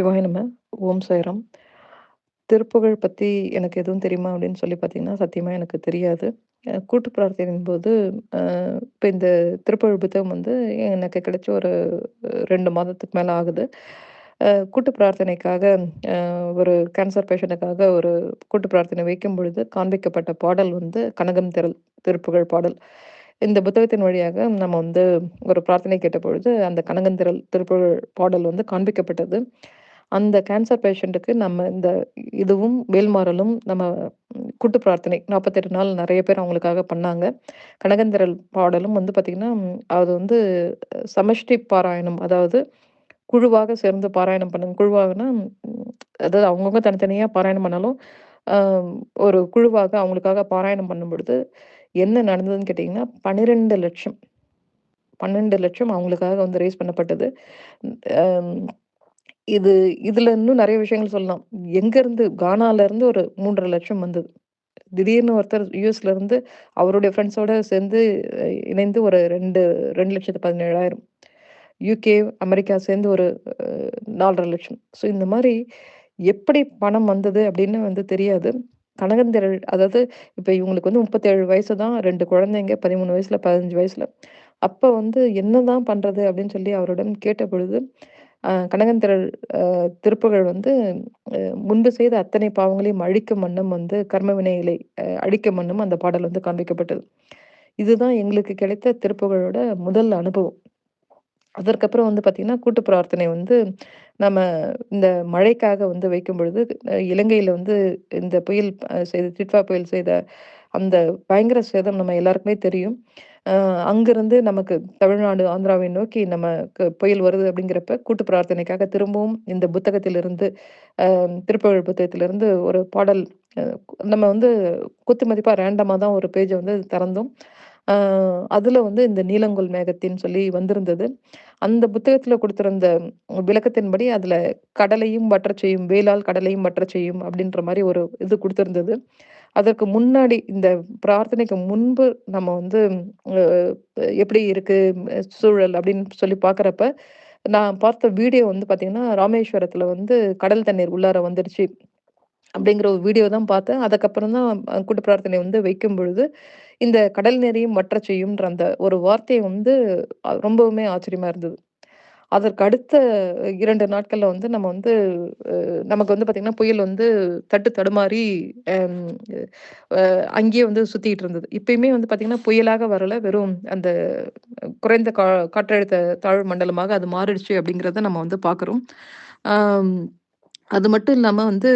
சிவாய நம்ம ஓம் சாய்ராம். திருப்புகழ் பற்றி எனக்கு எதுவும் தெரியுமா? அப்படின்னு சொல்லி பார்த்தீங்கன்னா, சத்தியமாக எனக்கு தெரியாது. கூட்டு பிரார்த்தனையின் போது, இப்போ இந்த திருப்புகழ் புத்தகம் வந்து எனக்கு கிடைச்ச ஒரு ரெண்டு மாதத்துக்கு மேலே ஆகுது. கூட்டு பிரார்த்தனைக்காக ஒரு கேன்சர் பேஷண்ட்டுக்காக ஒரு கூட்டு பிரார்த்தனை வைக்கும் பொழுது காண்பிக்கப்பட்ட பாடல் வந்து கனகம் திரள் திருப்புகழ் பாடல். இந்த புத்தகத்தின் வழியாக நம்ம வந்து ஒரு பிரார்த்தனை கேட்டபொழுது, அந்த கனகந்திரள் திருப்புகழ் பாடல் வந்து காண்பிக்கப்பட்டது. அந்த கேன்சர் பேஷண்ட்டுக்கு நம்ம இந்த இதுவும் வேல்மாறலும் நம்ம கூட்டு பிரார்த்தனை 48 நாள் நிறைய பேர் அவங்களுக்காக பண்ணாங்க. கனகந்திரல் பாடலும் வந்து பார்த்திங்கன்னா அது வந்து சமஷ்டி பாராயணம். அதாவது குழுவாக சேர்ந்து பாராயணம் பண்ணுங்க. குழுவாகனா அதாவது அவங்கவுங்க தனித்தனியாக பாராயணம் பண்ணாலும், ஒரு குழுவாக அவங்களுக்காக பாராயணம் பண்ணும்பொழுது, என்ன நடந்ததுன்னு கேட்டிங்கன்னா பன்னிரெண்டு லட்சம் பன்னெண்டு லட்சம் அவங்களுக்காக வந்து ரேஸ் பண்ணப்பட்டது. இது இதுல இன்னும் நிறைய விஷயங்கள் சொல்லலாம். எங்கருந்து கானாலருந்து ஒரு 3,50,000 வந்தது. திடீர்னு ஒருத்தர் யுஎஸ்லருந்து அவருடைய ஃப்ரெண்ட்ஸோட சேர்ந்து இணைந்து ஒரு 2 2,17,000 யுகே, அமெரிக்கா சேர்ந்து ஒரு நாலரை லட்சம் ஸோ இந்த மாதிரி எப்படி பணம் வந்தது அப்படின்னு வந்து தெரியாது. கனகந்திரள் அதாவது இப்போ இவங்களுக்கு வந்து 37 வயசு தான். ரெண்டு குழந்தைங்க 13 வயசுல, 15 வயசுல. அப்போ வந்து என்னதான் பண்றது அப்படின்னு சொல்லி அவரிடம் கேட்ட பொழுது கனகந்திரள் திருப்புகள் திருப்புகழ் வந்து முன்பு செய்த அத்தனை பாவங்களையும் அழிக்கும் வண்ணம் வந்து கர்ம வினைகளை அழிக்கும் வண்ணம் அந்த பாடல் வந்து காண்பிக்கப்பட்டது. இதுதான் எங்களுக்கு கிடைத்த திருப்புகழோட முதல் அனுபவம். அதற்கப்புறம் வந்து பார்த்திங்கன்னா கூட்டு பிரார்த்தனை வந்து நம்ம இந்த மழைக்காக வந்து வைக்கும்பொழுது, பொழுது இலங்கையில் வந்து இந்த புயல் செய்த திட்வா புயல் செய்த அந்த பயங்கர சேதம் நம்ம எல்லாருக்குமே தெரியும். அங்கிருந்து நமக்கு தமிழ்நாடு, ஆந்திராவை நோக்கி நமக்கு புயல் வருது அப்படிங்கிறப்ப, கூட்டு பிரார்த்தனைக்காக திரும்பவும் இந்த புத்தகத்திலிருந்து அ திருப்புகழ் புத்தகத்திலிருந்து ஒரு பாடல் நம்ம வந்து குத்து மதிப்பாக ரேண்டமாக தான் ஒரு பேஜை வந்து திறந்தோம். அதில் வந்து இந்த நீலங்கொள் மேகத்தின்னு சொல்லி வந்திருந்தது. அந்த புத்தகத்தில் கொடுத்துருந்த விளக்கத்தின்படி அதில் கடலையும் வற்ற செய்யும், வேலால் கடலையும் வற்ற செய்யும் அப்படின்ற மாதிரி ஒரு இது கொடுத்துருந்தது அதற்கு முன்னாடி இந்த பிரார்த்தனைக்கு முன்பு நம்ம வந்து எப்படி இருக்கு சூழல் அப்படின்னு சொல்லி பார்க்குறப்ப, நான் பார்த்த வீடியோ வந்து பார்த்தீங்கன்னா, ராமேஸ்வரத்தில் வந்து கடல் தண்ணீர் உள்ளார வந்துடுச்சு. அப்படிங்கிற ஒரு வீடியோ தான் பார்த்தேன். அதுக்கப்புறம் தான் கூட்டு பிரார்த்தனை வந்து வைக்கும்பொழுது, இந்த கடல் நீரையும் மற்ற செய்யும்ன்ற அந்த ஒரு வார்த்தையை வந்து ரொம்பவுமே ஆச்சரியமா இருந்தது. அதற்கு அடுத்த இரண்டு நாட்கள்ல வந்து நம்ம வந்து நமக்கு வந்து பார்த்திங்கன்னா புயல் வந்து தட்டு தடுமாறி அங்கேயே வந்து சுத்திட்டு இருந்தது. இப்பயுமே வந்து பார்த்திங்கன்னா புயலாக வரல. வெறும் அந்த குறைந்த கா காற்றழுத்த தாழ்வு மண்டலமாக அது மாறிடுச்சு அப்படிங்கிறத நம்ம வந்து பார்க்குறோம். அது மட்டும் இல்லாமல் வந்து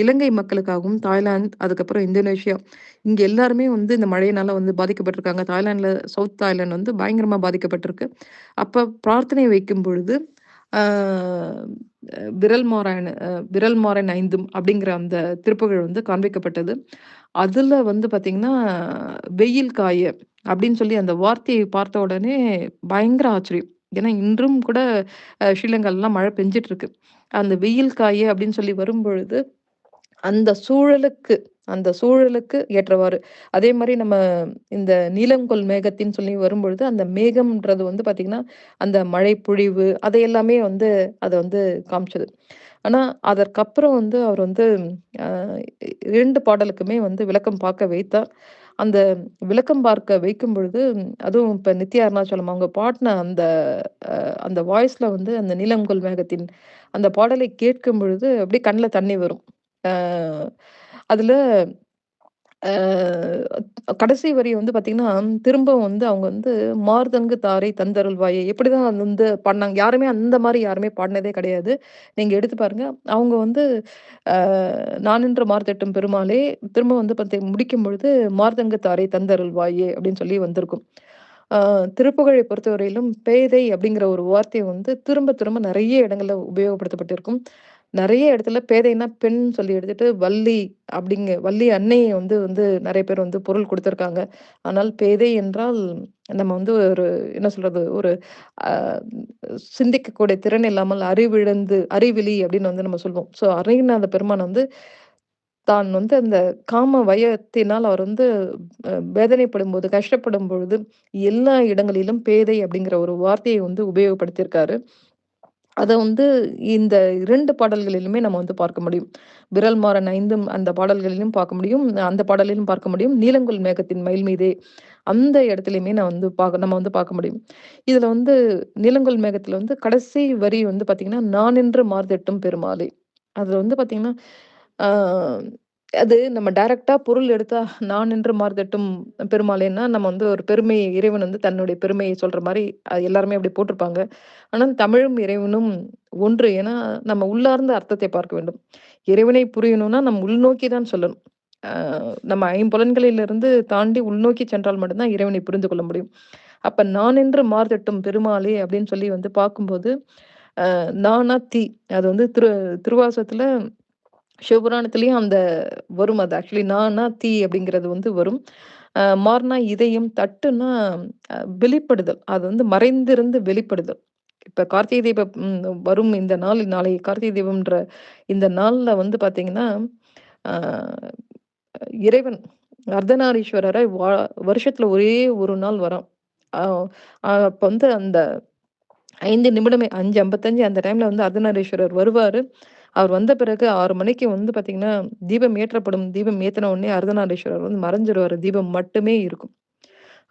இலங்கை மக்களுக்காகவும், தாய்லாந்து, அதுக்கப்புறம் இந்தோனேஷியா இங்கே எல்லாருமே வந்து இந்த மழையினால வந்து பாதிக்கப்பட்டிருக்காங்க. தாய்லாண்டில் சவுத் தாய்லாந்து வந்து பயங்கரமாக பாதிக்கப்பட்டிருக்கு. அப்போ பிரார்த்தனை வைக்கும் பொழுது, விரல் மாறாயண விரல் மாறன் ஐந்தும் அப்படிங்கிற அந்த திருப்புகழ் வந்து காண்பிக்கப்பட்டது. அதில் வந்து பார்த்தீங்கன்னா, வெயில் காய அப்படின்னு சொல்லி அந்த வார்த்தையை பார்த்த உடனே பயங்கர ஆச்சரியம். ஏன்னா இன்றும் கூட ஸ்ரீலங்காலெலாம் மழை பெஞ்சிட்டு இருக்கு. அந்த வெயில் காய அப்படின்னு சொல்லி வரும்பொழுது, அந்த சூழலுக்கு அந்த சூழலுக்கு ஏற்றவாறு. அதே மாதிரி நம்ம இந்த நீலங்கொள் மேகத்தின்னு சொல்லி வரும்பொழுது, அந்த மேகம்ன்றது வந்து பார்த்தீங்கன்னா, அந்த மழை பொழிவு அதை எல்லாமே வந்து அதை வந்து காமிச்சது. ஆனால் அதற்கப்புறம் வந்து அவர் வந்து இரண்டு பாடலுக்குமே வந்து விளக்கம் பார்க்க வைத்தார். அந்த விளக்கம் பார்க்க வைக்கும் பொழுது, அதுவும் இப்போ நித்யா அருணாச்சலம் அவங்க பாட்டின அந்த அந்த வாய்ஸில் வந்து அந்த நீலங்கொள் மேகத்தின் அந்த பாடலை கேட்கும் பொழுது அப்படியே கண்ணில் தண்ணி வரும். அதில் கடைசி வரி வந்து பார்த்தீங்கன்னா, திரும்பவும் வந்து அவங்க வந்து "மார்தங்கு தாரை தந்தருள்வாயே" எப்படிதான் அது வந்து பாடினாங்க யாருமே அந்த மாதிரி யாருமே பாடினதே கிடையாது. நீங்க எடுத்து பாருங்க. அவங்க வந்து நான் என்ற மார்த்தட்டும் பெருமாளே" திரும்ப வந்து பார்த்திங்கன்னா முடிக்கும் பொழுது "மார்தங்கு தாரை தந்தருள்வாயே" அப்படின்னு சொல்லி வந்திருக்கும். திருப்புகழை பொறுத்தவரையிலும் பேதை அப்படிங்கிற ஒரு வார்த்தை வந்து திரும்ப திரும்ப நிறைய இடங்களில் உபயோகப்படுத்தப்பட்டிருக்கும். நிறைய இடத்துல பேதைன்னா பெண் சொல்லி எடுத்துட்டு வள்ளி அப்படிங்க வள்ளி அன்னையை வந்து வந்து நிறைய பேர் வந்து பொருள் கொடுத்துருக்காங்க ஆனால் பேதை என்றால் நம்ம வந்து ஒரு என்ன சொல்றது? ஒரு சிந்திக்கக்கூடிய திறன் இல்லாமல் அறிவிழந்து அறிவிலி அப்படின்னு வந்து நம்ம சொல்வோம். ஸோ அருணகிரிநாத பெருமான் வந்து தான் வந்து அந்த காம வயத்தினால் அவர் வந்து வேதனைப்படும் போது கஷ்டப்படும் பொழுது எல்லா இடங்களிலும் பேதை அப்படிங்கிற ஒரு வார்த்தையை வந்து உபயோகப்படுத்தியிருக்காரு. அதை வந்து இந்த இரண்டு பாடல்களிலுமே நம்ம வந்து பார்க்க முடியும். "விரல் மாறன் ஐந்தும்" அந்த பாடல்களிலும் பார்க்க முடியும். அந்த பாடலிலும் பார்க்க முடியும். "நீலங்குல் மேகத்தின் மயில் மீதே" அந்த இடத்துலையுமே நான் வந்து பார்க்க நம்ம வந்து பார்க்க முடியும். இதுல வந்து "நீலங்குல் மேகத்துல வந்து கடைசி வரி வந்து பார்த்திங்கன்னா நான் என்று மார்தெட்டும் பெருமாளே" அதுல வந்து பாத்தீங்கன்னா அது நம்ம டைரக்டா பொருள் எடுத்தா, என்று மார்தட்டும் பெருமாளேன்னா" நம்ம வந்து ஒரு பெருமை இறைவன் வந்து தன்னுடைய பெருமையை சொல்ற மாதிரி எல்லாருமே அப்படி போட்டிருப்பாங்க. ஆனால் தமிழும் இறைவனும் ஒன்று. ஏன்னா, நம்ம உள்ளார்ந்த அர்த்தத்தை பார்க்க வேண்டும். இறைவனை புரியணும்னா, நம்ம உள்நோக்கி தான் சொல்லணும். நம்ம ஐம்புலன்களிலிருந்து தாண்டி உள்நோக்கி சென்றால் மட்டும்தான் இறைவனை புரிந்து கொள்ள முடியும். அப்ப என்று மார்தட்டும் பெருமாளே" அப்படின்னு சொல்லி வந்து பார்க்கும்போது, நானா தீ. அது வந்து திரு திருவாசத்துல சிவபுராணத்திலையும் அந்த வரும் அது ஆக்சுவலி நானா தீ அப்படிங்கிறது வந்து வரும். மாறினா இதயம், தட்டுன்னா வெளிப்படுதல். அது வந்து மறைந்திருந்து வெளிப்படுதல். இப்ப கார்த்திகை தீபம் வரும் இந்த நாள், நாளை கார்த்திகை தீபம்ன்ற இந்த நாள்ல வந்து பார்த்தீங்கன்னா, இறைவன் அர்த்தநாரீஸ்வரரை வா வருஷத்துல ஒரே ஒரு நாள் வரும் அப்போ அப்ப வந்து அந்த ஐந்து நிமிடமே 5:55 அந்த டைம்ல வந்து அர்த்தநாரீஸ்வரர் வருவாரு. அவர் வந்த பிறகு ஆறு மணிக்கு வந்து பார்த்தீங்கன்னா, தீபம் ஏற்றப்படும். தீபம் ஏத்துன உடனே அர்த்தநாரீஸ்வரர் வந்து மறைஞ்சிருவார் தீபம் மட்டுமே இருக்கும்.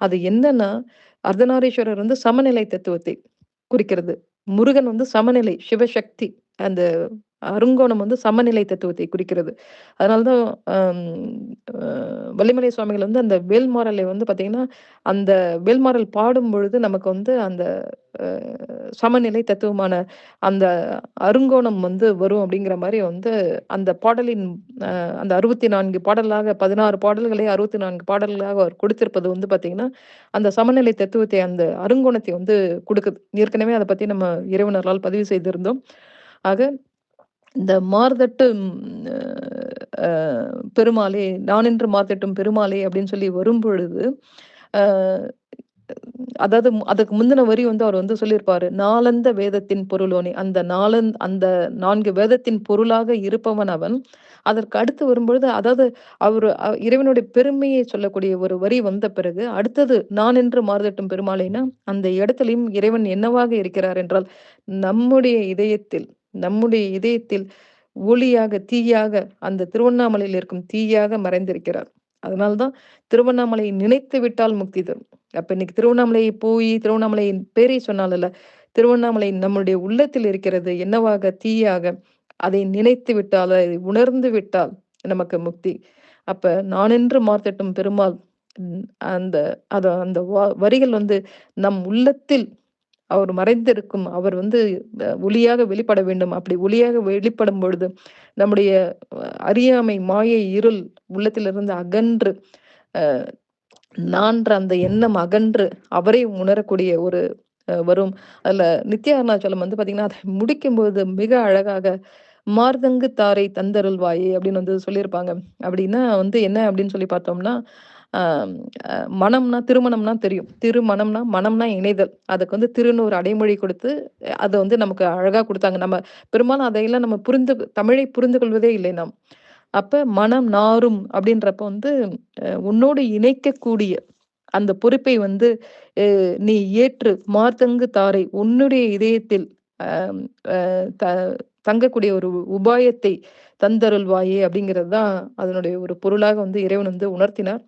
அது என்னன்னா, அர்த்தநாரீஸ்வரர் வந்து சமநிலை தத்துவத்தை குறிக்கிறது. முருகன் வந்து சமநிலை, சிவசக்தி. அந்த அருங்கோணம் வந்து சமநிலை தத்துவத்தை குறிக்கிறது. அதனால தான் வள்ளிமலை சுவாமிகள் வந்து அந்த வேல்மாரலை வந்து பார்த்தீங்கன்னா, அந்த வேல்மாரல் பாடும் பொழுது நமக்கு வந்து அந்த சமநிலை தத்துவமான அந்த அருங்கோணம் வந்து வரும் அப்படிங்கிற மாதிரி வந்து அந்த பாடலின் அந்த அறுபத்தி நான்கு பாடலாக 16 பாடல்களை 64 பாடல்களாக அவர் கொடுத்திருப்பது வந்து பார்த்தீங்கன்னா, அந்த சமநிலை தத்துவத்தை அந்த அருங்கோணத்தை வந்து கொடுக்குது ஏற்கனவே அதை பத்தி நம்ம இறைவனர்களால் பதிவு செய்திருந்தோம். ஆக இந்த மார்தட்டும் பெருமாளே நான் என்று மார்தட்டும் பெருமாளே" அப்படின்னு சொல்லி வரும்பொழுது, பொழுது அதாவது அதுக்கு முந்தின வரி வந்து அவர் வந்து சொல்லியிருப்பாரு. "நாளந்த வேதத்தின் பொருளோனே" அந்த நாளந் அந்த நான்கு வேதத்தின் பொருளாக இருப்பவன் அவன். அதற்கு அடுத்து வரும்பொழுது அதாவது அவர் இறைவனுடைய பெருமையை சொல்லக்கூடிய ஒரு வரி வந்த பிறகு, அடுத்தது "நானென்று மாறுதட்டும் பெருமாளைனா அந்த இடத்துலையும் இறைவன் என்னவாக இருக்கிறார் என்றால், நம்முடைய இதயத்தில் நம்முடைய இதயத்தில் ஒளியாக, தீயாக அந்த திருவண்ணாமலையில் இருக்கும் தீயாக மறைந்திருக்கிறார். அதனால்தான் திருவண்ணாமலையை நினைத்து விட்டால் முக்தி தரும். அப்ப இன்னைக்கு திருவண்ணாமலை போய் திருவண்ணாமலையின் பேரை சொன்னால திருவண்ணாமலை நம்முடைய உள்ளத்தில் இருக்கிறது. என்னவாக? தீயாக. அதை நினைத்து விட்டால், அதை உணர்ந்து விட்டால் நமக்கு முக்தி. அப்ப நானென்று மார்த்தட்டும் பெருமாள் அந்த அத அந்த வ வரிகள் வந்து நம் உள்ளத்தில் அவர் மறைந்திருக்கும். அவர் வந்து ஒளியாக வெளிப்பட வேண்டும். அப்படி ஒளியாக வெளிப்படும் பொழுது, நம்முடைய அறியாமை, மாயை, இருள் உள்ளத்திலிருந்து அகன்று, நான்ற அந்த எண்ணம் அகன்று, அவரை உணரக்கூடிய ஒரு வரும். அதுல நித்யா அருணாச்சலம் வந்து பாத்தீங்கன்னா அதை முடிக்கும்போது மிக அழகாக, "மார்தங்கு தாரை தந்தருள்வாயே" அப்படின்னு வந்து சொல்லியிருப்பாங்க. அப்படின்னா வந்து என்ன அப்படின்னு சொல்லி பார்த்தோம்னா, மனம்னா திருமணம்னா தெரியும். திருமணம்னா மனம்னா இணைதல். அதுக்கு வந்து திருன்னு ஒரு அடைமொழி கொடுத்து, அதை வந்து நமக்கு அழகா கொடுத்தாங்க நம்ம பெரும்பாலும் அதையெல்லாம் நம்ம புரிந்து தமிழை புரிந்து கொள்வதே இல்லை நாம். அப்ப மனம் நாறும் அப்படின்றப்ப வந்து உன்னோடு இணைக்கக்கூடிய அந்த பொறுப்பை வந்து நீ ஏற்று மார்த்தங்கு தாரை உன்னுடைய இதயத்தில் த தங்கக்கூடிய ஒரு உபாயத்தை தந்தருள்வாயே அப்படிங்கிறது தான் அதனுடைய ஒரு பொருளாக வந்து இறைவன் வந்து உணர்த்தினார்.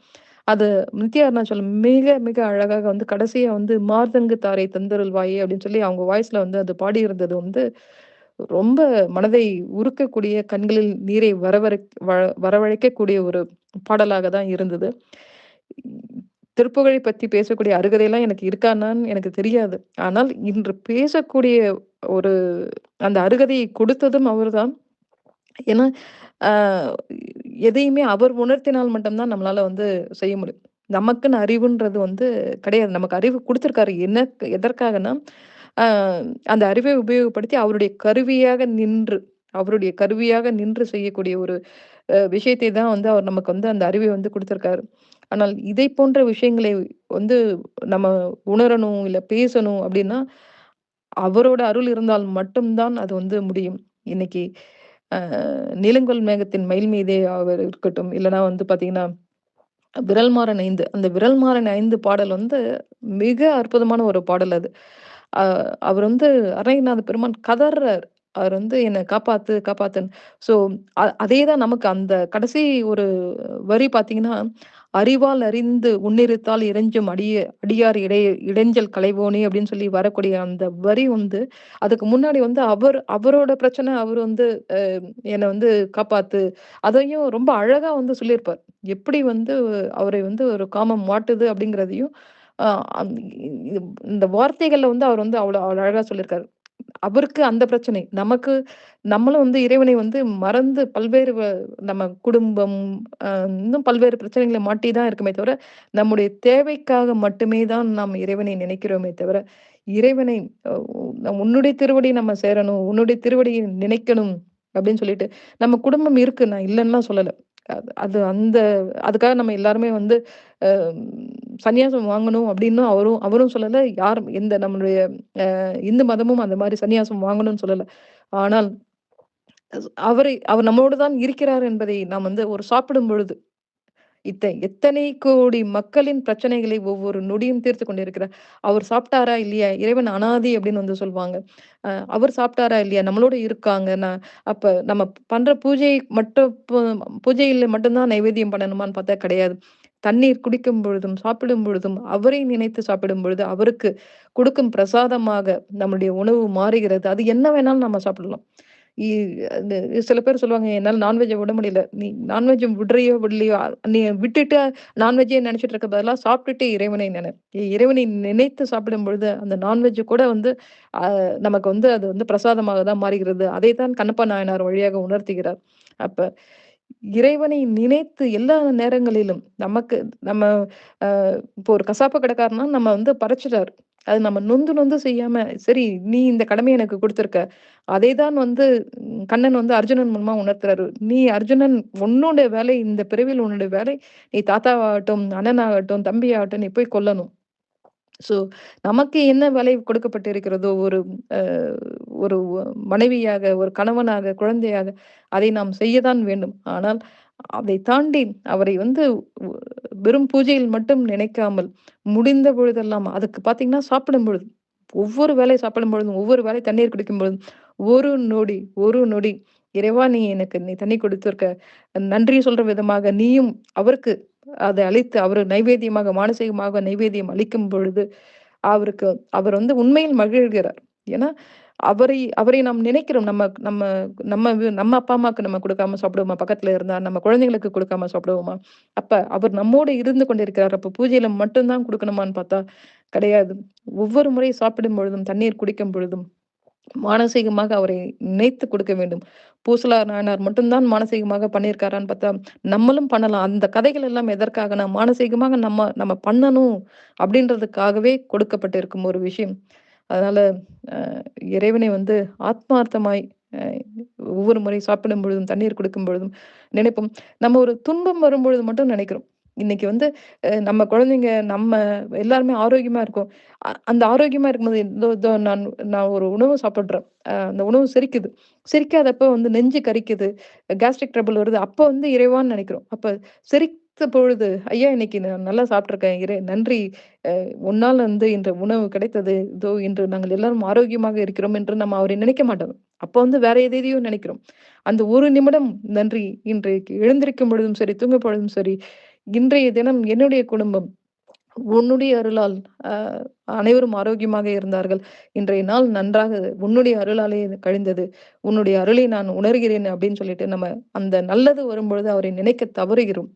அது நித்யா அருணாச்சலம் மிக, மிக அழகாக வந்து கடைசியா வந்து "மார்தங்கு தாரை தந்தருள் வாயே அப்படின்னு சொல்லி அவங்க வாய்ஸ்ல வந்து அது பாடியிருந்தது வந்து, ரொம்ப மனதை உருக்கக்கூடிய, கண்களில் நீரை வரவரை வ வரவழைக்கக்கூடிய ஒரு பாடலாக தான் இருந்தது. திருப்புகழை பத்தி பேசக்கூடிய அருகதையெல்லாம் எனக்கு இருக்கான்னான்னு எனக்கு தெரியாது. ஆனால் இன்று பேசக்கூடிய ஒரு அந்த அருகதையை கொடுத்ததும் அவர்தான். ஏன்னா, எதையுமே அவர் உணர்த்தினால் மட்டும்தான் நம்மளால வந்து செய்ய முடியும். நமக்குன்னு அறிவுன்றது வந்து கிடையாது. நமக்கு அறிவு கொடுத்துருக்காரு என்ன எதற்காகன்னா, அந்த அறிவை உபயோகப்படுத்தி அவருடைய கருவியாக நின்று அவருடைய கருவியாக நின்று செய்யக்கூடிய ஒரு விஷயத்தை தான் வந்து அவர் நமக்கு வந்து அந்த அறிவை வந்து கொடுத்துருக்காரு ஆனால் இதை போன்ற விஷயங்களை வந்து நம்ம உணரணும், இல்லை பேசணும் அப்படின்னா அவரோட அருள் இருந்தால் மட்டும்தான் அது வந்து முடியும். இன்னைக்கு நீலங்கொல் மேகத்தின் மயில் மீதே" அவர் இருக்கட்டும், இல்லைன்னா வந்து பார்த்தீங்கன்னா, "விரல் மாறன் ஐந்து" அந்த "விரல் மாறன் ஐந்து" பாடல் வந்து மிக அற்புதமான ஒரு பாடல் அது. அவர் வந்து அரங்கநாத பெருமான் கதர்றார். அவர் வந்து என்ன காப்பாத்து, காப்பாத்துன்னு. ஸோ அதே தான் நமக்கு அந்த கடைசி ஒரு வரி பார்த்தீங்கன்னா, "அறிவால் அறிந்து உன்னிருத்தால் இறைஞ்சும் அடிய அடியார் இடை இடைஞ்சல் களைவோனே" அப்படின்னு சொல்லி வரக்கூடிய அந்த வரி வந்து, அதுக்கு முன்னாடி வந்து அவர் அவரோட பிரச்சனை அவர் வந்து என்னை என்ன வந்து காப்பாத்து. அதையும் ரொம்ப அழகா வந்து சொல்லியிருப்பார். எப்படி வந்து அவரை வந்து ஒரு காமம் மாட்டுது அப்படிங்கிறதையும், இந்த வார்த்தைகள்ல வந்து அவர் வந்து அவ்வளோ அவ்வளோ அழகா சொல்லியிருக்காரு. அவருக்கு அந்த பிரச்சனை. நமக்கு நம்மளும் வந்து இறைவனை வந்து மறந்து பல்வேறு நம்ம குடும்பம், இன்னும் பல்வேறு பிரச்சனைகளை மாட்டி தான் இருக்குமே தவிர, நம்முடைய தேவைக்காக மட்டுமே தான் நாம் இறைவனை நினைக்கிறோமே தவிர, இறைவனை "உன்னுடைய திருவடி நம்ம சேரணும். உன்னுடைய திருவடியை நினைக்கணும்." அப்படின்னு சொல்லிட்டு, நம்ம குடும்பம் இருக்கு. நான் இல்லைன்னா சொல்லலை அது அது அந்த அதுக்காக நம்ம எல்லாருமே வந்து சன்னியாசம் சந்நியாசம் வாங்கணும் அப்படின்னு அவரும் அவரும் சொல்லல. யாரும் எந்த நம்மளுடைய இந்து மதமும் அந்த மாதிரி சந்நியாசம் வாங்கணும்னு சொல்லல. ஆனால் அவரை அவர் நம்மோடு தான் இருக்கிறார் என்பதை நாம் வந்து ஒரு சாப்பிடும் பொழுது இத்த எத்தனை கோடி மக்களின் பிரச்சனைகளை ஒவ்வொரு நொடியும் தீர்த்துக் கொண்டிருக்கிறார். அவர் சாப்பிட்டாரா இல்லையா? இறைவன் அனாதி அப்படின்னு வந்து சொல்வாங்க. அவர் சாப்பிட்டாரா இல்லையா? நம்மளோட இருக்காங்க. நான் அப்ப நம்ம பண்ற பூஜை மட்டும் பூஜையில மட்டும்தான் நைவேத்தியம் பண்ணணுமான்னு பார்த்தா கிடையாது. தண்ணீர் குடிக்கும் பொழுதும், சாப்பிடும் பொழுதும், அவரை நினைத்து சாப்பிடும் பொழுது, அவருக்கு கொடுக்கும் பிரசாதமாக நம்முடைய உணவு மாறுகிறது. அது என்ன வேணாலும் நம்ம சாப்பிடலாம். இ சில பேர் சொல்லுவாங்க, "என்னால நான்வெஜ்ஜை விட முடியல." நீ நான்வெஜ் விடுறியோ, விடலையோ, நீ விட்டுட்டு நான்வெஜ்ஜே நினைச்சிட்டு இருக்க பதிலாக சாப்பிட்டுட்டு இறைவனை நினை இறைவனை நினைத்து சாப்பிடும் பொழுது, அந்த நான்வெஜ் கூட வந்து நமக்கு வந்து அது வந்து பிரசாதமாக தான் மாறுகிறது. அதை தான் கண்ணப்ப நாயனார் வழியாக உணர்த்துகிறார். அப்ப இறைவனை நினைத்து எல்லா நேரங்களிலும் நமக்கு நம்ம இப்போ ஒரு கசாப்பு கடைக்காரனா நம்ம வந்து பறைச்சிட்டார் அது நம்ம நொந்து நொந்து செய்யாம, சரி நீ இந்த கடமைய எனக்கு கொடுத்துருக்க அதை தான் வந்து கண்ணன் வந்து அர்ஜுனன் மூலமா உணர்த்துறாரு. நீ அர்ஜுனன் உன்னோட வேலை இந்த பிறவியில் உன்னுடைய வேலை, நீ தாத்தாவாகட்டும், அண்ணனாகட்டும், தம்பியாகட்டும் நீ போய் கொல்லணும். ஸோ, நமக்கு என்ன வேலை கொடுக்கப்பட்டிருக்கிறதோ, ஒரு ஒரு மனைவியாக, ஒரு கணவனாக, குழந்தையாக, அதை நாம் செய்ய தான் வேண்டும். ஆனால், அதை தாண்டி அவரை வந்து வெறும் பூஜையில் மட்டும் நினைக்காமல், முடிந்த பொழுதெல்லாம் அதுக்கு பார்த்தீங்கன்னா, சாப்பிடும் பொழுது, ஒவ்வொரு வேலையை சாப்பிடும் பொழுதும், ஒவ்வொரு வேலை தண்ணீர் குடிக்கும் பொழுதும், ஒரு நொடி, ஒரு நொடி, "இறைவா நீ எனக்கு நீ தண்ணி கொடுத்துருக்க நன்றி சொல்ற விதமாக நீயும் அவருக்கு அதை அளித்து, அவர் நைவேத்தியமாக, மானசீகமாக நைவேத்தியம் அளிக்கும் பொழுது, அவருக்கு அவர் வந்து உண்மையில் மகிழ்கிறார். ஏன்னா, அவரை அவரை நாம் நினைக்கிறோம். நம்ம நம்ம நம்ம நம்ம அப்பா, அம்மாக்கு நம்ம கொடுக்காம சாப்பிடுவோமா? பக்கத்துல இருந்தா, நம்ம குழந்தைங்களுக்கு குடுக்காம சாப்பிடுவோமா? அப்ப அவர் நம்மோடு இருந்து கொண்டிருக்கிறார். அப்ப பூஜையில மட்டும்தான் கொடுக்கணுமான்னு குடுக்கணுமான்னு பார்த்தா, கிடையாது. ஒவ்வொரு முறை சாப்பிடும் பொழுதும், தண்ணீர் குடிக்கும் பொழுதும், மானசீகமாக அவரை நினைத்து கொடுக்க வேண்டும். பூசலார் நாயனார் மட்டும்தான் மானசீகமாக பண்ணியிருக்காரான்னு பார்த்தா, நம்மளும் பண்ணலாம். அந்த கதைகள் எல்லாம் எதற்காகன்னா, மானசீகமாக நம்ம நம்ம பண்ணணும் அப்படின்றதுக்காகவே கொடுக்கப்பட்டிருக்கும் ஒரு விஷயம். அதனால இறைவனை வந்து ஆத்மார்த்தமாய் ஒவ்வொரு முறை சாப்பிடும் பொழுதும், தண்ணீர் கொடுக்கும் பொழுதும் நினைப்போம். நம்ம ஒரு துன்பம் வரும்பொழுது மட்டும் நினைக்கிறோம். இன்னைக்கு வந்து நம்ம குழந்தைங்க, நம்ம எல்லாருமே ஆரோக்கியமா இருக்கும் அந்த ஆரோக்கியமா இருக்கும்போது, இதோ இதோ நான் நான் ஒரு உணவு சாப்பிட்றேன் அந்த உணவு செரிக்குது. செரிக்காதப்ப வந்து நெஞ்சு கரிக்குது. கேஸ்ட்ரிக் ட்ரபிள் வருது. அப்ப வந்து இறைவான்னு நினைக்கிறோம் அப்ப செரித்த பொழுது, "ஐயா இன்னைக்கு நான் நல்லா சாப்பிட்டுருக்கேன். இறை நன்றி. அ உன்னால் வந்து இன்று உணவு கிடைத்தது. இதோ இன்று நாங்கள் எல்லாரும் ஆரோக்கியமாக இருக்கிறோம்" என்று நம்ம அவரை நினைக்க மாட்டோம். அப்ப வந்து வேற எதையோ நினைக்கிறோம். அந்த ஒரு நிமிடம் நன்றி. இன்றைக்கு எழுந்திருக்கும் பொழுதும் சரி, தூங்க பொழுதும் சரி, இன்றைய தினம் என்னுடைய குடும்பம் உன்னுடைய அருளால் அனைவரும் ஆரோக்கியமாக இருந்தார்கள். இன்றைய நாள் நன்றாக உன்னுடைய அருளாலே கழிந்தது. உன்னுடைய அருளை நான் உணர்கிறேன் அப்படின்னு சொல்லிட்டு நம்ம அந்த நல்லது வரும்பொழுது அவரை நினைக்க தவறுகிறோம்.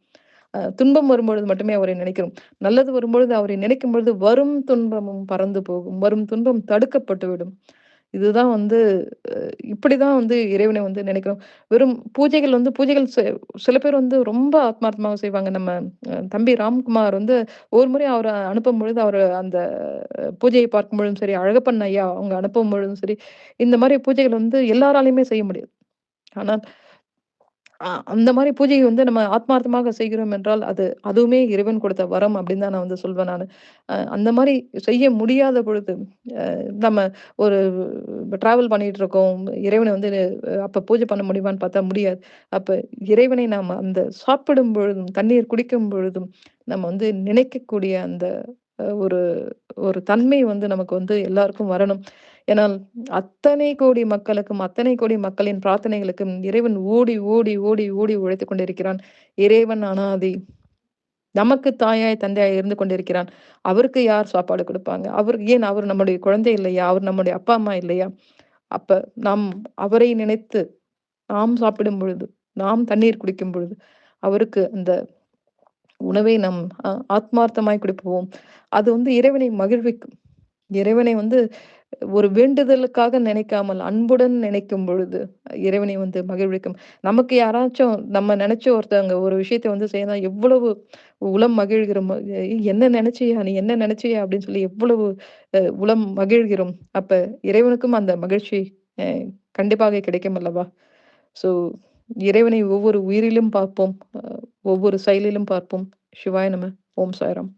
துன்பம் வரும்பொழுது மட்டுமே அவரை நினைக்கிறோம். நல்லது வரும்பொழுது அவரை நினைக்கும் பொழுது வரும் துன்பமும் பறந்து போகும். வரும் துன்பம் தடுக்கப்பட்டுவிடும். இதுதான் வந்து இப்படிதான் வந்து இறைவனை வந்து நினைக்கிறோம். வெறும் பூஜைகள் வந்து பூஜைகள் செ சில பேர் வந்து ரொம்ப ஆத்மார்த்தமாக செய்வாங்க. நம்ம தம்பி ராம்குமார் வந்து ஒரு முறை அவரை அனுப்பும் பொழுது அவர் அந்த பூஜையை பார்க்கும்பொழுதும் சரி, அழகப்பன் ஐயா அவங்க அனுப்பும்பொழுதும் சரி, இந்த மாதிரி பூஜைகள் வந்து எல்லாராலையுமே செய்ய முடியாது. ஆனால் அந்த மாதிரி பூஜையை வந்து நம்ம ஆத்மார்த்தமாக செய்கிறோம் என்றால், அது அதுவுமே இறைவன் கொடுத்த வரம் அப்படின்னு தான் நான் வந்து சொல்வேன் நான் அந்த மாதிரி செய்ய முடியாத பொழுது, நம்ம ஒரு டிராவல் பண்ணிட்டு இருக்கோம். இறைவனை வந்து அப்ப பூஜை பண்ண முடியுமான்னு பார்த்தா முடியாது. அப்ப இறைவனை நாம் அந்த சாப்பிடும் பொழுதும், தண்ணீர் குடிக்கும் பொழுதும், நம்ம வந்து நினைக்கக்கூடிய அந்த ஒரு ஒரு தன்மை வந்து நமக்கு வந்து எல்லாருக்கும் வரணும். ஏனால் அத்தனை கோடி மக்களுக்கும், அத்தனை கோடி மக்களின் பிரார்த்தனைகளுக்கும் இறைவன் ஓடி, ஓடி, ஓடி, ஓடி உழைத்துக் கொண்டிருக்கிறான். இறைவன் அனாதி நமக்கு தாயாய், தந்தையாய் இருந்து கொண்டிருக்கிறான். அவருக்கு யார் சாப்பாடு கொடுப்பாங்க அவருக்கு ஏன் அவர் நம்முடைய குழந்தை இல்லையா? அவர் நம்முடைய அப்பா, அம்மா இல்லையா? அப்ப நாம் அவரை நினைத்து நாம் சாப்பிடும் பொழுது, நாம் தண்ணீர் குடிக்கும் பொழுது, அவருக்கு அந்த உணவை நாம் ஆத்மார்த்தமாய் கொடுப்போம். அது வந்து இறைவனை மகிழ்விக்கும். இறைவனை வந்து ஒரு வேண்டுதலுக்காக நினைக்காமல், அன்புடன் நினைக்கும் பொழுது, இறைவனை வந்து மகிழ்விக்கும். நமக்கு யாராச்சும் நம்ம நினைச்ச ஒருத்தவங்க ஒரு விஷயத்த வந்து செய்தா எவ்வளவு உளம் மகிழ்கிறோம். என்ன நினைச்சியா நீ என்ன நினைச்சியா அப்படின்னு சொல்லி எவ்வளவு உளம் மகிழ்கிறோம். அப்ப இறைவனுக்கும் அந்த மகிழ்ச்சி கண்டிப்பாக கிடைக்கும் அல்லவா? ஸோ இறைவனை ஒவ்வொரு உயிரிலும் பார்ப்போம். ஒவ்வொரு செயலிலும் பார்ப்போம். சிவாய நம! ஓம் சாய்ராம்.